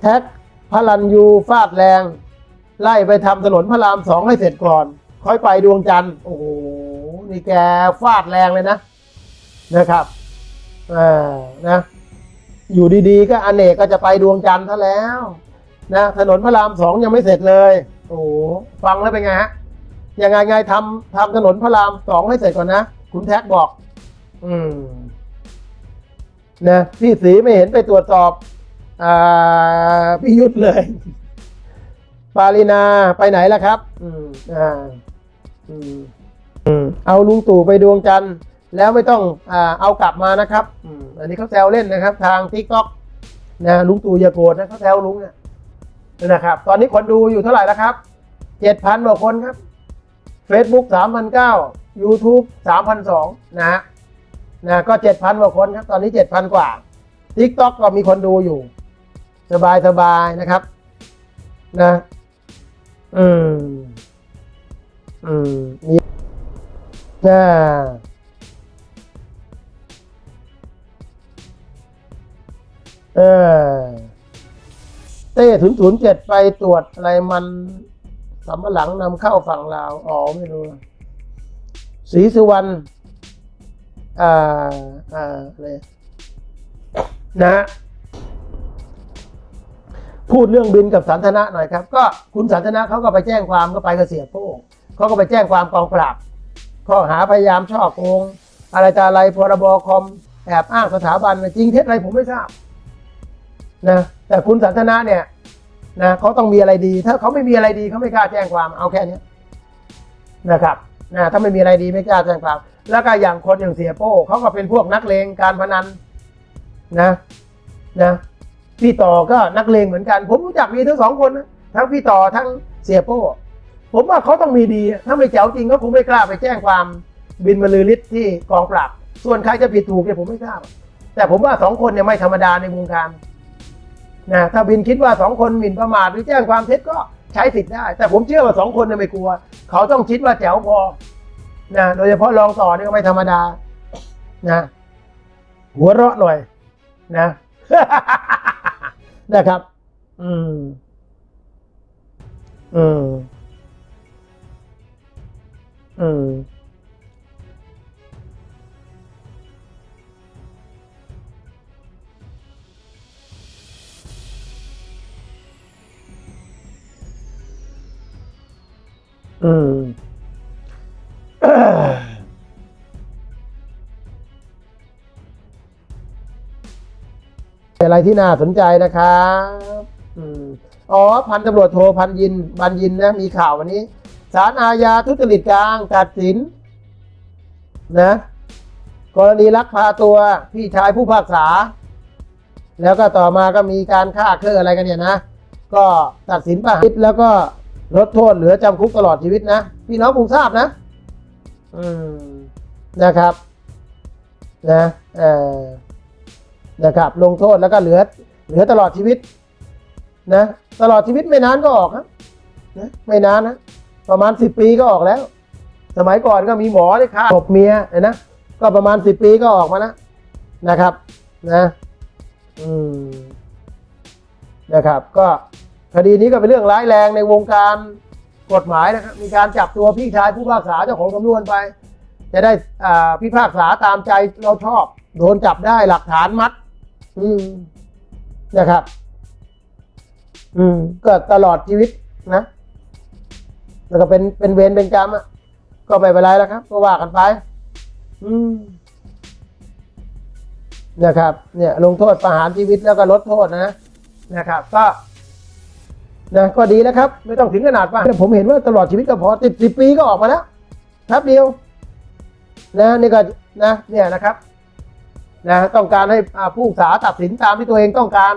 แท็กพระรันยูฟาดแรง ไล่ไปทำถนนพระรามสองให้เสร็จก่อน ค่อยไปดวงจันทร์โอ้โหนี่แกฟาดแรงเลยนะนะครับอ่านะ อยู่ดีๆ ก็อเนกก็จะไปดวงจันทร์ซะแล้วนะถนนพระรามสองยังไม่เสร็จเลย โอ้โหฟังแล้วเป็นไงฮะยังไงไงทำทำถนนพระรามสองให้เสร็จก่อนนะคุณแท็กบอก อืมนะพี่สีไม่เห็นไปตรวจสอบ พี่ยุทธเลย ปารินาไปไหนล่ะครับ อืมอ่าอืมอืมเอาลุงตู่ไปดวงจันทร์แล้วไม่ต้องอ่าเอากลับมานะครับอืมอันนี้เขาแซวเล่นนะครับ ทางทิกต็อกนะลุงตู่อย่าโกรธนะเขาแซวลุงเนี่ยนะครับ ตอนนี้คนดูอยู่เท่าไหร่แล้วครับเจ็ดพันกว่าคนครับ Facebook สามพันเก้า YouTube สามพันสองนะฮะนะก็เจ็ดพันกว่าคนครับ ตอนนี้เจ็ดพันกว่า TikTok ก็มีคนดูอยู่ สบายสบายนะครับนะอืมอืมนี่นะเออเต้ศูนย์ศูนย์เจ็ดไปตรวจอะไรมันสำปะหลังนำเข้าฝั่งลาวอ๋อไม่รู้ศรีสุวรรณอ่าอ่าอะไรนะ พูดเรื่องบินกับสันทนะหน่อยครับ ก็คุณสันทนะเขาก็ไปแจ้งความก็ไปกับเสียโป้งเขาก็ไปแจ้งความกองปราบข้อหาพยายามช่อโกง อะไรต่ออะไรพรบคอมแอบอ้างสถาบันจริงเท็จอะไรผมไม่ทราบนะแต่คุณสันทนะเนี่ยนะเขาต้องมีอะไรดี ถ้าเขาไม่มีอะไรดีเขาไม่กล้าแจ้งความเอาแค่นี้นะครับนะถ้าไม่มีอะไรดีไม่กล้าแจ้งความ แล้วก็อย่างคนอย่างเสียโป้เขาก็เป็นพวกนักเลงการพนันนะนะ พี่ต่อก็นักเลงเหมือนกัน ผมรู้จักมีทั้งสองคนนะทั้งพี่ต่อทั้งเสียโป้ผมว่าเขาต้องมีดี ถ้าไม่แจ๋วจริงก็คงไม่กล้าไปแจ้งความบินบรรลือฤทธิ์ที่กองปราบ ส่วนใครจะผิดถูกเนี่ยผมไม่ทราบ แต่ผมว่าสองคนเนี่ยไม่ธรรมดาในวงการนะถ้าบินคิดว่าสองคนหมิ่นประมาทหรือแจ้งความเท็จก็ใช้สิทธิ์ได้ แต่ผมเชื่อว่าสองคนเนี่ยไม่กลัว เขาต้องคิดว่าแจ๋วพอนะโดยเฉพาะรองต่อเนี่ยก็ไม่ธรรมดานะหัวเราะหน่อยนะ นะครับ อืม อืม อืมอืม อะไรที่น่าสนใจนะครับอ๋อพันตำรวจโทพันยินบันยินนะมีข่าววันนี้ศาลอาญาทุจริตกลางตัดสิน นะ กรณีลักพาตัวพี่ชายผู้พิพากษา แล้วก็ต่อมาก็มีการฆ่าเครืออะไรกันเนี่ยนะ ก็ตัดสินประหารแล้วก็ลดโทษเหลือจำคุกตลอดชีวิตนะ พี่น้องคงทราบนะ อืมนะครับ นะเออ นะครับ ลงโทษแล้วก็เหลือเหลือตลอดชีวิตนะตลอดชีวิตไม่นานก็ออกนะไม่นานนะประมาณสิบปีก็ออกแล้ว สมัยก่อนก็มีหมอที่ฆ่าศพเมียนะก็ประมาณสิบปีก็ออกมาแล้วนะครับ นะอืมนะครับ ก็คดีนี้ก็เป็นเรื่องร้ายแรงในวงการกฎหมายนะครับ มีการจับตัวพี่ชายผู้พิพากษาเจ้าของสำนวนไป จะได้อ่าพิพากษาตามใจเราชอบ โดนจับได้หลักฐานมัด นะครับ อืม ก็ตลอดชีวิตนะ แล้วก็เป็นเป็นเวรเป็นกรรมอะ ก็ไม่เป็นไรแล้วครับก็ว่ากันไป อืมนะครับ เนี่ย ลงโทษประหารชีวิตแล้วก็ลดโทษนะนะครับ ก็นะก็ดีแล้วครับ ไม่ต้องถึงขนาดว่าผมเห็นว่าตลอดชีวิตก็พอติดสิบปีก็ออกมาแล้วครับเดียว นะนี่ก็นะ เนี่ยนะครับ นะต้องการให้ผู้พิพากษาตัดสินตามที่ตัวเองต้องการ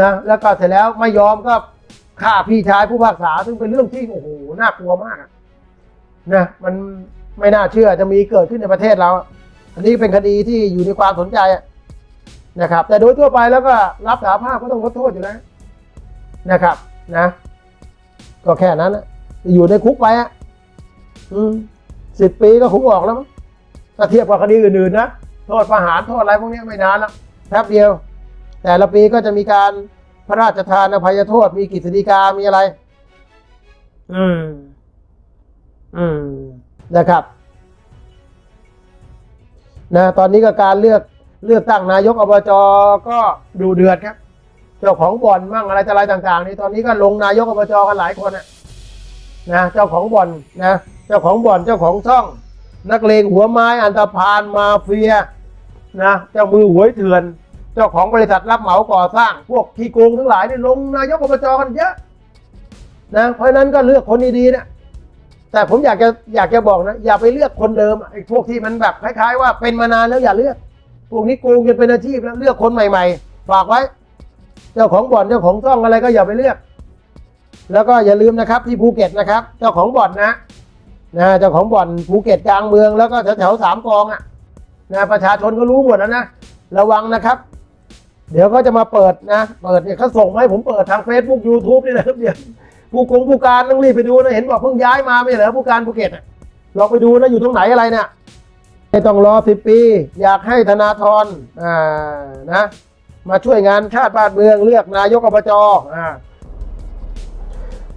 นะแล้วก็เสร็จแล้วไม่ยอมก็ฆ่าพี่ชายผู้พิพากษาซึ่งเป็นเรื่องที่โอ้โหน่ากลัวมากนะมันไม่น่าเชื่อจะมีเกิดขึ้นในประเทศเรา อันนี้เป็นคดีที่อยู่ในความสนใจนะครับ แต่โดยทั่วไปแล้วก็รับสารภาพก็ต้องลดโทษอยู่แล้วนะครับนะ ก็แค่นั้นนะอยู่ในคุกไปอะสิบปีก็คงออกแล้วถ้าเทียบกับคดีอื่นๆนะ โทษประหารโทษอะไรพวกนี้ไม่นานแล้วแป๊บเดียว แต่ละปีก็จะมีการพระราชทานอภัยโทษ มีกฤษฎีกามีอะไร อืม อืมนะครับนะตอนนี้ก็การเลือกเลือกตั้งนายกอบจก็ดูเดือดครับเจ้าของบ่อนมั่งอะไรออะไรต่าง ๆ นี่ตอนนี้ก็ลงนายกอบจกันหลายคนนะนะเจ้าของบ่อนนะ เจ้าของบ่อนเจ้าของช่อง นักเลงหัวไม้อันตพานมาเฟียนะเจ้ามือหวยเถื่อน เจ้าของบริษัทรับเหมาก่อสร้าง พวกขี้โกงทั้งหลายนี่ลงนายกอบจกันเยอะนะเพราะนั้นก็เลือกคนดีๆนะแต่ผมอยากจะอยากจะบอกนะ อย่าไปเลือกคนเดิมไอ้พวกที่มันแบบคล้ายๆว่าเป็นมานานแล้วอย่าเลือก พวกนี้โกงจนเป็นอาชีพแล้วเลือกคนใหม่ ๆ ฝากไว้ เจ้าของบ่อนเจ้าของช่องอะไรก็อย่าไปเลือก แล้วก็อย่าลืมนะครับที่ภูเก็ตนะครับ เจ้าของบ่อนนะ นะเจ้าของบ่อนภูเก็ตกลางเมืองแล้วก็แถวๆสามกองอะนะประชาชนก็รู้หมดแล้วนะระวังนะครับ เดี๋ยวก็จะมาเปิดนะ เปิดเนี่ยเขาส่งมาให้ผมเปิดทาง Facebook YouTube นี่นะครับเดี๋ยวผู้กงผู้การต้องรีบไปดูนะเห็นบอกเพิ่งย้ายมาไม่เหรอผู้การภูเก็ตอะลองไปดูนะอยู่ตรงไหนอะไรเนี่ยไม่ต้องรอสิบปี อยากให้ธนาธรอ่านะ มาช่วยงานชาติบ้านเมืองเลือกนายกอบจอ่า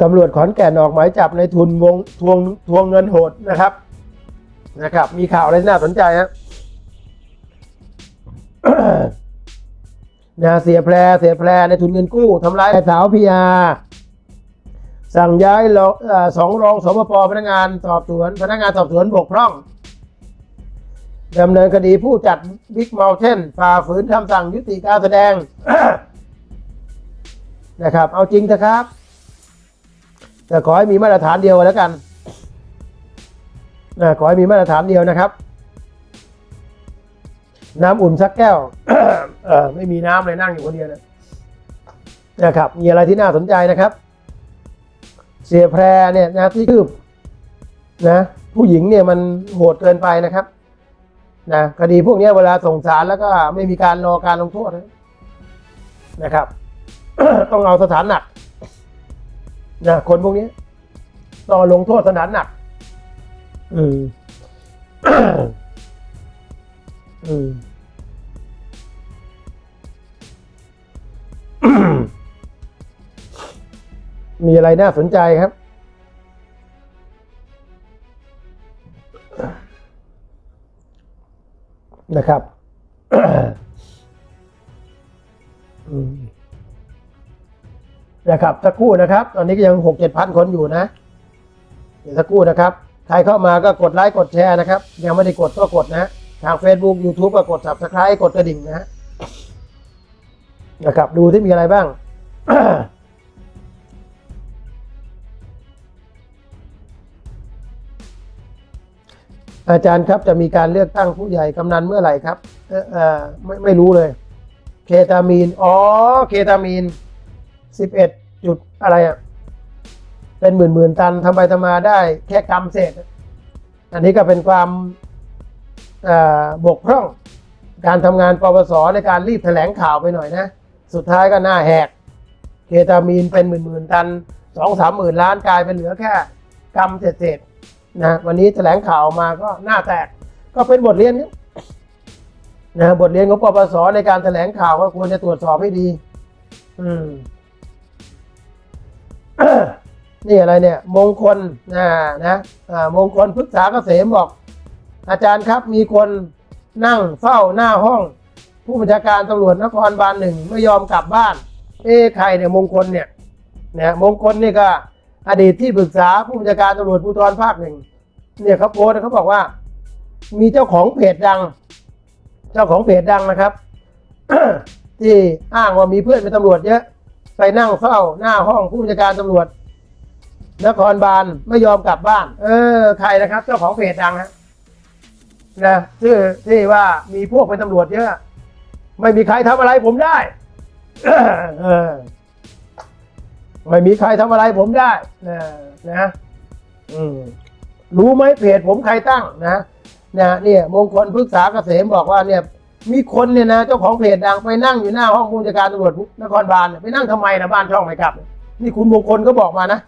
ตำรวจขอนแก่นออกหมายจับในทุนวงทวงทวงเงินโหดนะครับ นะครับ มีข่าวอะไรน่าสนใจฮะนะเสียแพรเสียแพรในทุนเงินกู้ทำร้ายสาวพีอาสั่งย้ายองเอ่อสองรองสมปพนักงานสอบสวน พนักงานสอบสวนบกพร่องดำเนินคดีผู้จัดบิ๊ก u ม t เทนฝ่าฝืนคำสั่งยุติการแสดงนะครับ เอาจริงเถอะครับ แต่ขอให้มีมาตรฐานเดียวแล้วกันนะขอให้มีมาตรฐานเดียวนะครับ น้ำอุ่นสักแก้วเออไม่มีน้ำเลยนั่งอยู่คนเดียวนะนะครับ มีอะไรที่น่าสนใจนะครับ เสียแพรเนี่ยนะที่คืบนะผู้หญิงเนี่ยมันโหดเกินไปนะครับนะคดีพวกนี้เวลาส่งสารแล้วก็ไม่มีการรอการลงโทษนะนะครับ ต้องเอาสถานหนัก นะคนพวกนี้ต้องลงโทษสถานหนักอืมอืมมีอะไรน่าสนใจครับ นะครับ อืม นะครับสักครู่นะครับ ตอนนี้ก็ยังหกเจ็ดพันคนอยู่นะเดี๋ยวสักครู่นะครับ ใครเข้ามาก็กดไลค์กดแชร์นะครับ ยังไม่ได้กดก็กดนะทาง Facebook YouTube ก็กด subscribe กดกระดิ่งนะนะครับ ดูที่มีอะไรบ้างอาจารย์ครับจะมีการเลือกตั้งผู้ใหญ่กำนันเมื่อไหร่ครับ เออเออไม่ไม่รู้เลย เคตามีน อ๋อ เคตามีน สิบเอ็ดจุดอะไรอะ เป็นหมื่นหมื่นตันทำไปทำมาได้แค่กำเศษ อันนี้ก็เป็นความบกพร่อง การทำงานปปสในการรีบแถลงข่าวไปหน่อยนะ สุดท้ายก็หน้าแหก เคตามีนเป็นหมื่นหมื่นตันสองสามหมื่นล้านกลายเป็นเหลือแค่กำเศษๆนะวันนี้แถลงข่าวมาก็หน้าแตก ก็เป็นบทเรียนครับนะบทเรียนของปปสในการแถลงข่าวก็ควรจะตรวจสอบให้ดี อืม นี่อะไรเนี่ย มงคลนะนะมงคลพฤกษาเกษมบอก อาจารย์ครับมีคนนั่งเฝ้าหน้าห้อง ผู้บัญชาการตำรวจนครบาลหนึ่งไม่ยอมกลับบ้าน เอ๊ะใครเนี่ยมงคลเนี่ยเนี่ยมงคลนี่ก็ อดีตที่ปรึกษาผู้บัญชาการตำรวจภูธรภาคหนึ่งเนี่ยเขาโพสเขาบอกว่า มีเจ้าของเพจดัง เจ้าของเพจดังนะครับที่อ้างว่ามีเพื่อนเป็นตำรวจเยอะ ไปนั่งเฝ้าหน้าห้องผู้บัญชาการตำรวจ นครบาลไม่ยอมกลับบ้าน เออ ใครนะครับ เจ้าของเพจดังฮะนะชื่อที่ว่ามีพวกเป็นตำรวจเยอะ ไม่มีใครทำอะไรผมได้เออไม่มีใครทำอะไรผมได้นะนะอืมรู้ไหมเพจผมใครตั้งนะนะเนี่ย มงคลพฤกษาเกษมบอกว่าเนี่ย มีคนเนี่ยนะเจ้าของเพจดังไปนั่งอยู่หน้าห้องผู้จัดการตำรวจนครบาลไปนั่งทำไมนะบ้านช่องไม่กลับ นี่คุณมงคลก็บอกมานะ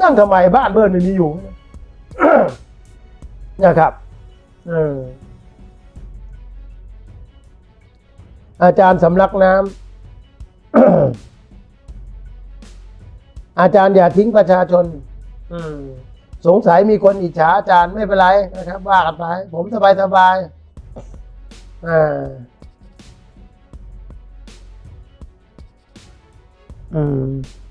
นั่งทำไมบ้านเบิร์นไม่มีอยู่นะครับเอออาจารย์สำลักน้ำอาจารย์อย่าทิ้งประชาชนสงสัยมีคนอิจฉาอาจารย์ไม่เป็นไรนะครับว่ากันไป ผมสบายสบาย ๆอ่าอืม